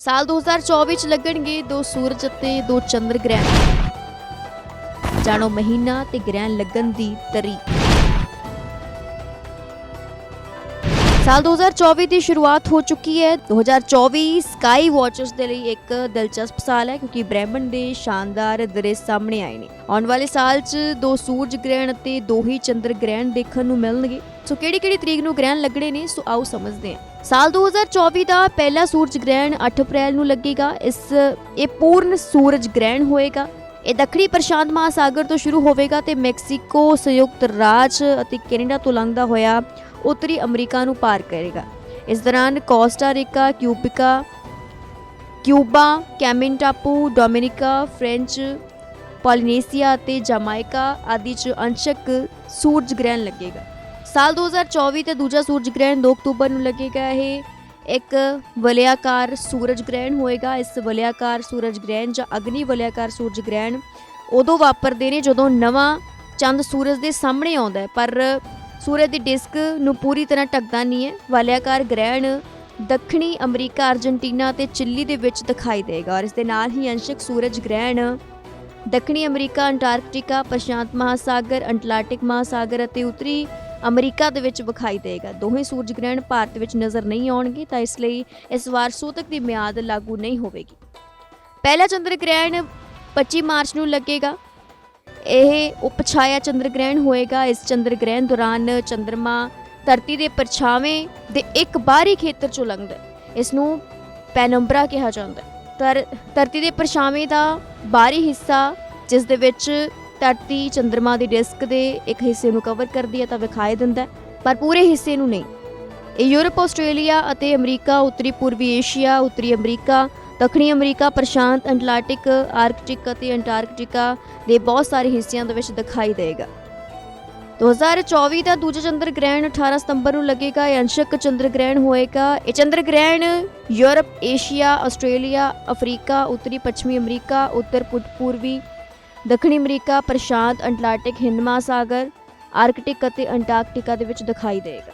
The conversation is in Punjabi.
ਸਾਲ 2024 ਚ ਲੱਗਣਗੇ ਦੋ ਸੂਰਜ ਅਤੇ ਦੋ ਚੰਦਰ ਗ੍ਰਹਿਣ। ਜਾਣੋ ਮਹੀਨਾ ਤੇ ਗ੍ਰਹਿਣ ਲੱਗਣ ਦੀ ਤਰੀਕ। ਸਾਲ 2024 ਦੀ ਸ਼ੁਰੂਆਤ ਹੋ ਚੁੱਕੀ ਹੈ। 2024 ਸਕਾਈ ਵਾਚਰਸ ਦੇ ਲਈ ਇੱਕ ਦਿਲਚਸਪ ਸਾਲ ਹੈ ਕਿਉਂਕਿ ਬ੍ਰਹਿਮੰਡ ਦੇ ਸ਼ਾਨਦਾਰ ਦ੍ਰਿਸ਼ ਸਾਹਮਣੇ ਆਏ ਨੇ। ਆਉਣ ਵਾਲੇ ਸਾਲ 'ਚ ਦੋ ਸੂਰਜ ਗ੍ਰਹਿਣ ਅਤੇ ਦੋ ਹੀ ਚੰਦਰ ਗ੍ਰਹਿਣ ਦੇਖਣ ਨੂੰ ਮਿਲਣਗੇ। ਸੋ ਕਿਹੜੀ ਕਿਹੜੀ ਤਰੀਕ ਨੂੰ ਗ੍ਰਹਿਣ ਲੱਗਣੇ ਨੇ, ਸੋ ਆਓ ਸਮਝਦੇ ਹਾਂ। ਸਾਲ 2024 ਦਾ ਪਹਿਲਾ ਸੂਰਜ ਗ੍ਰਹਿਣ 8 ਅਪ੍ਰੈਲ ਨੂੰ ਲੱਗੇਗਾ। ਇਸ, ਇਹ ਪੂਰਨ ਸੂਰਜ ਗ੍ਰਹਿਣ ਹੋਏਗਾ। ਇਹ ਦੱਖਣੀ ਪ੍ਰਸ਼ਾਂਤ ਮਹਾਸਾਗਰ ਤੋਂ ਸ਼ੁਰੂ ਹੋਵੇਗਾ ਤੇ ਮੈਕਸੀਕੋ ਸੰਯੁਕਤ ਰਾਜ ਅਤੇ ਕੈਨੇਡਾ ਤੋਂ ਲੰਘਦਾ ਹੋਇਆ ਉੱਤਰੀ ਅਮਰੀਕਾ ਨੂੰ ਪਾਰ ਕਰੇਗਾ। ਇਸ ਦੌਰਾਨ ਕੋਸਟਾ ਰੀਕਾ, ਕਿਊਬਿਕਾ, ਕਿਊਬਾ ਕੈਮਿਨ ਟਾਪੂ ਡੋਮਿਨਿਕਾ, ਫ੍ਰੈਂਚ, ਪੋਲੀਨੇਸੀਆ ਅਤੇ ਜਮਾਇਕਾ ਆਦਿ ਚ ਅੰਸ਼ਕ ਸੂਰਜ ਗ੍ਰਹਿਣ ਲੱਗੇਗਾ। ਸਾਲ 2024 ਤੇ ਦੂਜਾ ਸੂਰਜ ਗ੍ਰਹਿਣ 2 ਅਕਤੂਬਰ ਨੂੰ ਲੱਗੇਗਾ। ਇਹ ਇੱਕ ਵਲਿਆਕਾਰ ਸੂਰਜ ਗ੍ਰਹਿਣ ਹੋਏਗਾ। ਇਸ ਵਲਿਆਕਾਰ ਸੂਰਜ ਗ੍ਰਹਿਣ ਜਾਂ ਅਗਨੀ ਵਲਿਆਕਾਰ ਸੂਰਜ ਗ੍ਰਹਿਣ ਉਦੋਂ ਵਾਪਰਦੇ ਨੇ ਜਦੋਂ ਨਵਾਂ ਚੰਦ ਸੂਰਜ ਦੇ ਸਾਹਮਣੇ ਆਉਂਦਾ ਹੈ। ਪਰ ਸੂਰਜ ਦੀ ਡਿਸਕ ਨੂੰ ਪੂਰੀ ਤਰ੍ਹਾਂ ਢੱਕਦਾ ਨਹੀਂ ਹੈ। ਵਾਲਿਆਕਾਰ ਗ੍ਰਹਿਣ ਦੱਖਣੀ ਅਮਰੀਕਾ, ਅਰਜਨਟੀਨਾ ਤੇ ਚਿੱਲੀ ਦੇ ਵਿੱਚ ਦਿਖਾਈ ਦੇਗਾ ਔਰ ਇਸ ਦੇ ਨਾਲ ਹੀ ਅੰਸ਼ਕ ਸੂਰਜ ਗ੍ਰਹਿਣ ਦੱਖਣੀ ਅਮਰੀਕਾ, ਅੰਟਾਰਕਟਿਕਾ, ਪ੍ਰਸ਼ਾਂਤ ਮਹਾਸਾਗਰ ਅੰਟਲਾਂਟਿਕ ਮਹਾਸਾਗਰ ਅਤੇ ਉੱਤਰੀ ਅਮਰੀਕਾ ਦੇ ਵਿੱਚ ਵਿਖਾਈ ਦੇਗਾ। ਦੋਹੇ ਸੂਰਜ ਗ੍ਰਹਿਣ ਭਾਰਤ ਵਿੱਚ ਨਜ਼ਰ ਨਹੀਂ ਆਉਣਗੇ ਤਾਂ ਇਸ ਲਈ ਇਸ ਵਾਰ ਸੂਤਕ ਦੀ ਮਿਆਦ ਲਾਗੂ ਨਹੀਂ ਹੋਵੇਗੀ। ਪਹਿਲਾ ਚੰਦਰ ਗ੍ਰਹਿਣ 25 ਮਾਰਚ ਨੂੰ ਲੱਗੇਗਾ। ਇਹ ਉਪਛਾਇਆ ਚੰਦਰ ਗ੍ਰਹਿਣ ਹੋਏਗਾ। ਇਸ ਚੰਦਰ ਗ੍ਰਹਿਣ ਦੌਰਾਨ ਚੰ드ਰਮਾ ਧਰਤੀ ਦੇ ਪਰਛਾਵੇਂ ਦੇ ਇੱਕ ਬਾਹਰੀ ਖੇਤਰ ਚੋਂ ਲੰਘਦਾ ਇਸ ਨੂੰ ਪੈਨੰਬਰਾ ਕਿਹਾ ਜਾਂਦਾ ਹੈ। ਧਰ, ਧਰਤੀ ਦੇ ਪਰਛਾਵੇਂ ਦਾ ਬਾਹਰੀ ਹਿੱਸਾ, ਜਿਸ ਦੇ ਵਿੱਚ ਧਰਤੀ ਚੰ드ਰਮਾ ਦੀ ਡਿਸਕ ਦੇ ਇੱਕ ਹਿੱਸੇ ਨੂੰ ਕਵਰ ਕਰਦੀ ਹੈ, ਤਾਂ ਵਿਖਾਈ ਦਿੰਦਾ ਪਰ ਪੂਰੇ ਹਿੱਸੇ ਨੂੰ ਨਹੀਂ। ਇਹ ਯੂਰਪ, ਆਸਟ੍ਰੇਲੀਆ ਅਤੇ ਅਮਰੀਕਾ ਉੱਤਰੀ ਪੂਰਬੀ ਏਸ਼ੀਆ, ਉੱਤਰੀ ਅਮਰੀਕਾ ਦੱਖਣੀ ਅਮਰੀਕਾ, ਪ੍ਰਸ਼ਾਂਤ ਐਟਲਾਂਟਿਕ, ਆਰਕਟਿਕ ਅਤੇ ਅੰਟਾਰਕਟਿਕਾ ਦੇ ਬਹੁਤ ਸਾਰੇ ਹਿੱਸਿਆਂ ਦੇ ਵਿੱਚ ਦਿਖਾਈ ਦੇਗਾ। 2024 ਦਾ ਦੂਜਾ ਚੰਦਰ ਗ੍ਰਹਿਣ 18 ਸਤੰਬਰ ਨੂੰ ਲੱਗੇਗਾ। ਇਹ ਅੰਸ਼ਕ ਚੰਦਰ ਗ੍ਰਹਿਣ ਹੋਏਗਾ। ਇਹ ਚੰਦਰ ਗ੍ਰਹਿਣ ਯੂਰਪ, ਏਸ਼ੀਆ, ਆਸਟ੍ਰੇਲੀਆ, ਅਫਰੀਕਾ, ਉੱਤਰੀ ਪੱਛਮੀ ਅਮਰੀਕਾ, ਉੱਤਰ ਪੁ- ਪੂਰਬੀ, ਦੱਖਣੀ ਅਮਰੀਕਾ, ਪ੍ਰਸ਼ਾਂਤ ਐਟਲਾਂਟਿਕ, ਹਿੰਦ ਮਹਾਸਾਗਰ, ਆਰਕਟਿਕ ਅਤੇ ਅੰਟਾਰਕਟਿਕਾ ਦੇ ਵਿੱਚ ਦਿਖਾਈ ਦੇਵੇਗਾ